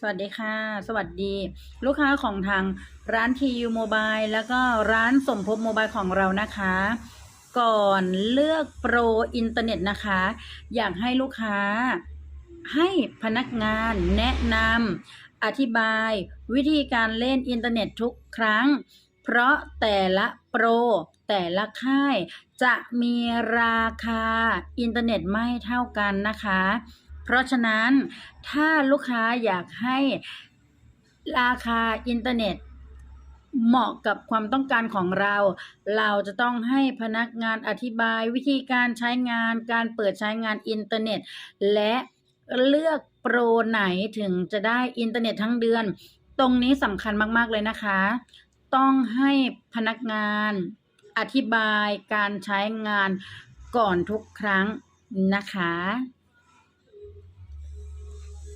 สวัสดีค่ะ สวัสดี ลูกค้าของทางร้านทียูโมบายแล้วก็ร้านสมภพโมบายของเรานะคะ ก่อนเลือกโปรอินเทอร์เน็ตนะคะ อยากให้ลูกค้าให้พนักงานแนะนำอธิบายวิธีการเล่นอินเทอร์เน็ตทุกครั้ง เพราะแต่ละโปร แต่ละค่าย จะมีราคาอินเทอร์เน็ตไม่เท่ากันนะคะ เพราะฉะนั้นถ้าลูกค้าอยากให้ราคาอินเทอร์เน็ตเหมาะกับความต้องการของเรา เราจะต้องให้พนักงานอธิบายวิธีการใช้งาน การเปิดใช้งานอินเทอร์เน็ต และเลือกโปรไหนถึงจะได้อินเทอร์เน็ตทั้งเดือน ตรงนี้สำคัญมาก ๆ เลยนะคะ ต้องให้พนักงานอธิบายการใช้งานก่อนทุกครั้งนะคะ